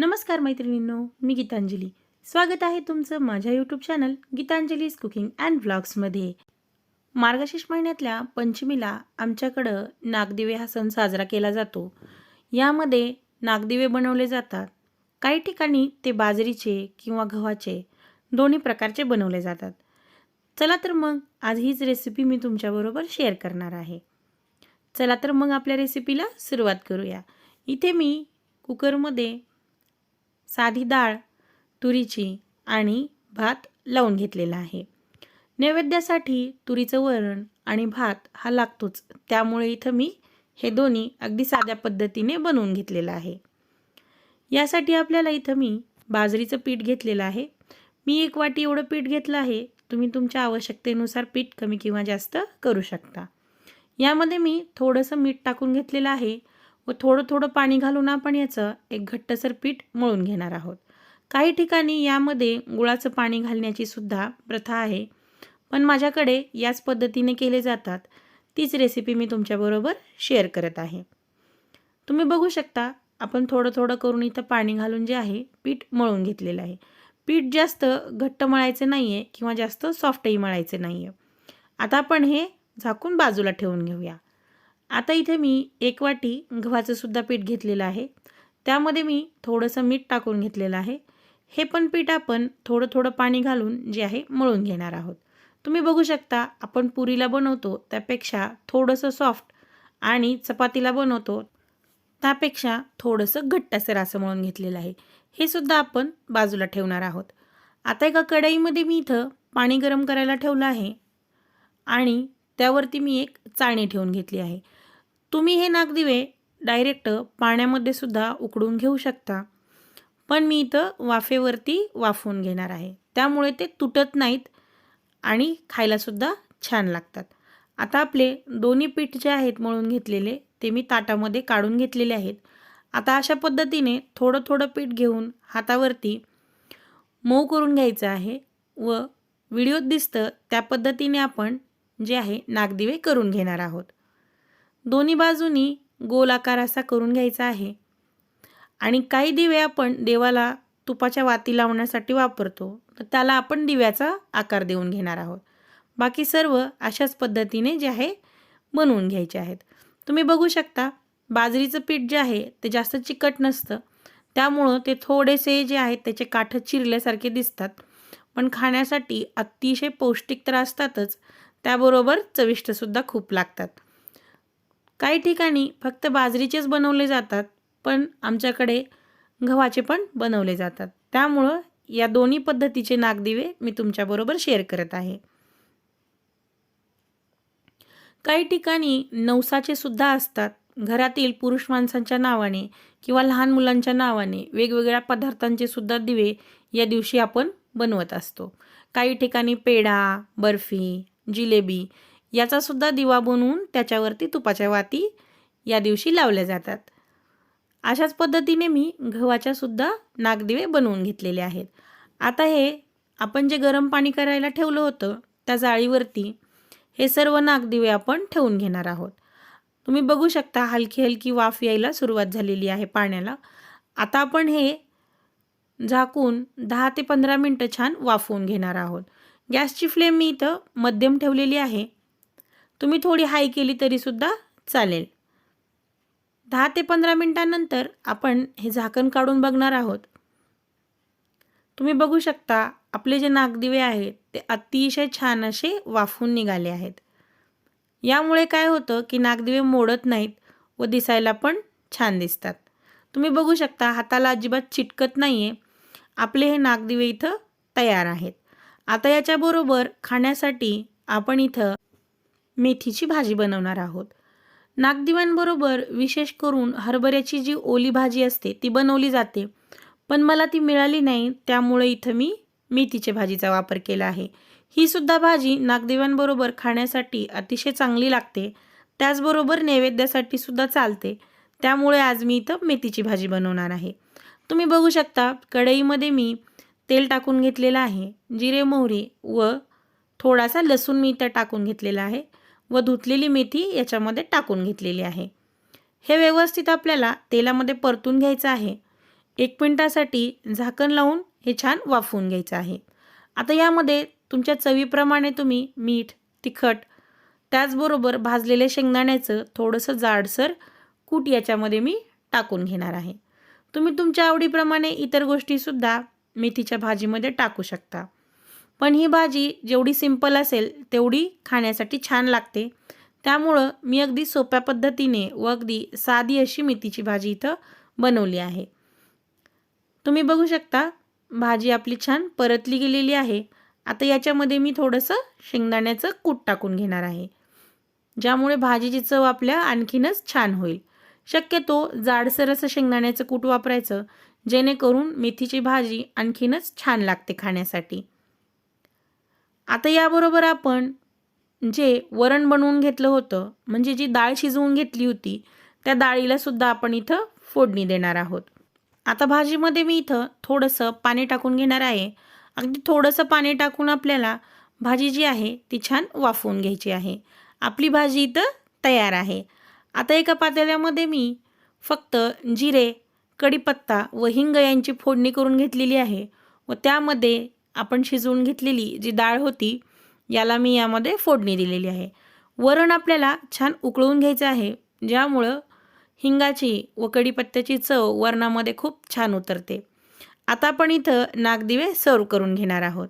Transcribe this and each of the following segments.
नमस्कार मैत्रिणींनो मी गीतांजली. स्वागत आहे तुमचं माझ्या YouTube channel Geetanjali's cooking and व्लॉग्समध्ये मार्गशीर्ष महिन्यातल्या पंचमीला आमच्याकडं नागदिवे हा सण साजरा केला जातो. यामध्ये नागदिवे बनवले जातात. काही ठिकाणी ते बाजरीचे किंवा गव्हाचे दोन्ही प्रकारचे बनवले जातात. चला तर मग आज हीच रेसिपी मी तुमच्याबरोबर शेअर करणार आहे. चला तर मग आपल्या रेसिपीला सुरुवात करूया. इथे मी कुकरमध्ये साधी डाळ तुरीची आणि भात लावून घेतलेला आहे. नैवेद्यासाठी तुरीचं वरण आणि भात हा लागतोच. त्यामुळे इथं मी हे दोन्ही अगदी साध्या पद्धतीने बनवून घेतलेलं आहे. यासाठी आपल्याला इथं मी बाजरीचं पीठ घेतलेलं आहे. मी एक वाटी एवढं पीठ घेतलं आहे. तुम्ही तुमच्या आवश्यकतेनुसार पीठ कमी किंवा जास्त करू शकता. यामध्ये मी थोडंसं मीठ टाकून घेतलेलं आहे. व थोडं थोडं पाणी घालून आपण याचं एक घट्टसर पीठ मळून घेणार आहोत. काही ठिकाणी यामध्ये गुळाचं पाणी घालण्याची सुद्धा प्रथा आहे. पण माझ्याकडे याच पद्धतीने केले जातात. तीच रेसिपी मी तुमच्याबरोबर शेअर करत आहे. तुम्ही बघू शकता आपण थोडं थोडं करून इथं पाणी घालून जे आहे पीठ मळून घेतलेलं आहे. पीठ जास्त घट्ट मळायचं नाही आहे किंवा जास्त सॉफ्टही मळायचं नाही आहे आता आपण हे झाकून बाजूला ठेवून घेऊया. आता इथे मी एक वाटी गव्हाचं सुद्धा पीठ घेतलेलं आहे. त्यामध्ये मी थोडंसं मीठ टाकून घेतलेलं आहे. हे पण पीठ आपण थोडं थोडं पाणी घालून जे आहे मळून घेणार आहोत. तुम्ही बघू शकता आपण पुरीला बनवतो त्यापेक्षा थोडंसं सॉफ्ट आणि चपातीला बनवतो त्यापेक्षा थोडंसं घट्टसर असं मळून घेतलेलं आहे. हे सुद्धा आपण बाजूला ठेवणार आहोत. आता एका कढईमध्ये मी इथं पाणी गरम करायला ठेवलं आहे आणि त्यावरती मी एक चाळणी ठेवून घेतली आहे. तुम्ही हे नागदिवे डायरेक्ट पाण्यामध्ये सुद्धा उकडून घेऊ शकता. पण मी इथं वाफेवरती वाफवून घेणार आहे. त्यामुळे ते तुटत नाहीत आणि खायलासुद्धा छान लागतात. आता आपले दोन्ही पीठ जे आहेत मळून घेतलेले ते मी ताटामध्ये काढून घेतलेले आहेत. आता अशा पद्धतीने थोडं थोडं पीठ घेऊन हातावरती मऊ करून घ्यायचं आहे व व्हिडिओत दिसतं त्या पद्धतीने आपण जे आहे नागदिवे करून घेणार आहोत. दोन्ही बाजूनी गोल आकार असा करून घ्यायचा आहे. आणि काही दिवे आपण देवाला तुपाच्या वाती लावण्यासाठी वापरतो. तर त्याला आपण दिव्याचा आकार देऊन घेणार आहोत. बाकी सर्व अशाच पद्धतीने जे आहे बनवून घ्यायचे आहेत. तुम्ही बघू शकता बाजरीचं पीठ जे आहे ते जास्त चिकट नसतं. त्यामुळं ते थोडेसे जे आहेत त्याचे काठ चिरल्यासारखे दिसतात. पण खाण्यासाठी अतिशय पौष्टिक तर असतातच. त्याबरोबर चविष्टसुद्धा खूप लागतात. काही ठिकाणी फक्त बाजरीचेच बनवले जातात पण आमच्याकडे गव्हाचे पण बनवले जातात. त्यामुळं या दोन्ही पद्धतीचे नागदिवे मी तुमच्याबरोबर शेअर करत आहे. काही ठिकाणी नवसाचे सुद्धा असतात. घरातील पुरुष माणसांच्या नावाने किंवा लहान मुलांच्या नावाने वेगवेगळ्या पदार्थांचे सुद्धा दिवे या दिवशी आपण बनवत असतो. काही ठिकाणी पेढा बर्फी जिलेबी याचा सुद्धा दिवा बनवून त्याच्यावरती तुपाच्या वाती या दिवशी लावल्या जातात. अशाच पद्धतीने मी गव्हाच्या सुद्धा नागदिवे बनवून घेतलेले आहेत. आता हे आपण जे गरम पाणी करायला ठेवलं होतं त्या जाळीवरती हे सर्व नागदिवे आपण ठेवून घेणार आहोत. तुम्ही बघू शकता हलकी हलकी वाफ यायला सुरुवात झालेली आहे पाण्याला. आता आपण हे झाकून दहा ते पंधरा मिनटं छान वाफवून घेणार आहोत. गॅसची फ्लेम मी इथं मध्यम ठेवलेली आहे. तुम्ही थोडी हाय केली तरीसुद्धा चालेल. दहा ते पंधरा मिनटानंतर आपण हे झाकण काढून बघणार आहोत. तुम्ही बघू शकता आपले जे नागदिवे आहेत ते अतिशय छान असे वाफून निघाले आहेत. यामुळे काय होतं की नागदिवे मोडत नाहीत व दिसायला पण छान दिसतात. तुम्ही बघू शकता हाताला अजिबात चिटकत नाही आहे आपले हे नागदिवे इथं तयार आहेत. आता याच्याबरोबर खाण्यासाठी आपण इथं मेथीची भाजी बनवणार आहोत. नागदिव्यांबरोबर विशेष करून हरभऱ्याची जी ओली भाजी असते ती बनवली जाते. पण मला ती मिळाली नाही त्यामुळे इथं मी मेथीच्या भाजीचा वापर केला आहे. ही सुद्धा भाजी नागदेवांबरोबर खाण्यासाठी अतिशय चांगली लागते. त्याचबरोबर नैवेद्यासाठी सुद्धा चालते. त्यामुळे आज मी इथं मेथीची भाजी बनवणार आहे. तुम्ही बघू शकता कढईमध्ये मी तेल टाकून घेतलेलं आहे जिरे मोहरी व थोडासा लसूण मी इथं टाकून घेतलेला आहे. व धुतलेली मेथी याच्यामध्ये टाकून घेतलेली आहे. हे व्यवस्थित आपल्याला तेलामध्ये परतून घ्यायचं आहे. एक मिनटासाठी झाकण लावून हे छान वाफवून घ्यायचं आहे. आता यामध्ये तुमच्या चवीप्रमाणे तुम्ही मीठ तिखट त्याचबरोबर भाजलेल्या शेंगदाण्याचं थोडंसं जाडसर कूट याच्यामध्ये मी टाकून घेणार आहे. तुम्ही तुमच्या आवडीप्रमाणे इतर गोष्टीसुद्धा मेथीच्या भाजीमध्ये टाकू शकता. पण ही भाजी जेवढी सिंपल असेल तेवढी खाण्यासाठी छान लागते. त्यामुळं मी अगदी सोप्या पद्धतीने व अगदी साधी अशी मेथीची भाजी इथं बनवली आहे. तुम्ही बघू शकता भाजी आपली छान परतली गेलेली आहे. आता याच्यामध्ये मी थोडंसं शेंगदाण्याचं कूट टाकून घेणार आहे. ज्यामुळे भाजीची चव आपल्या आणखीनच छान होईल. शक्यतो जाडसर असं शेंगदाण्याचं कूट वापरायचं जेणेकरून मेथीची भाजी आणखीनच छान लागते खाण्यासाठी. आता याबरोबर आपण जे वरण बनवून घेतलं होतं म्हणजे जी डाळ शिजवून घेतली होती त्या डाळीलासुद्धा आपण इथं फोडणी देणार आहोत. आता भाजीमध्ये मी इथं थोडंसं पाणी टाकून घेणार आहे. अगदी थोडंसं पाणी टाकून आपल्याला भाजी जी आहे ती छान वाफवून घ्यायची आहे. आपली भाजी इथं तयार आहे. आता एका पातेल्यामध्ये मी फक्त जिरे कढीपत्ता व हिंग यांची फोडणी करून घेतलेली आहे व त्यामध्ये आपण शिजवून घेतलेली जी डाळ होती याला मी यामध्ये फोडणी दिलेली आहे. वरण आपल्याला छान उकळून घ्यायचं आहे ज्यामुळं हिंगाची व कढीपत्त्याची चव वरणामध्ये खूप छान उतरते. आता आपण इथं नागदिवे सर्व करून घेणार आहोत.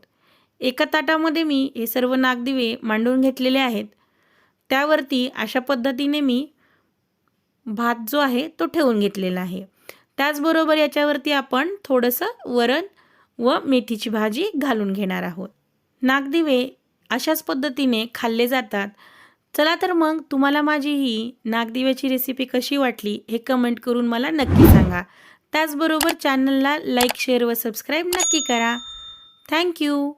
एका ताटामध्ये मी हे सर्व नागदिवे मांडून घेतलेले आहेत. त्यावरती अशा पद्धतीने मी भात जो आहे तो ठेवून घेतलेला आहे. त्याचबरोबर याच्यावरती आपण थोडंसं वरण व मेथीची भाजी घालून घेणार आहोत. नागदिवे अशाच पद्धतीने खाल्ले जातात. चला तर मग तुम्हाला माझी ही नागदिव्याची रेसिपी कशी वाटली हे कमेंट करून मला नक्की सांगा. त्याचबरोबर चॅनलला लाईक शेअर व सबस्क्राईब नक्की करा. थँक्यू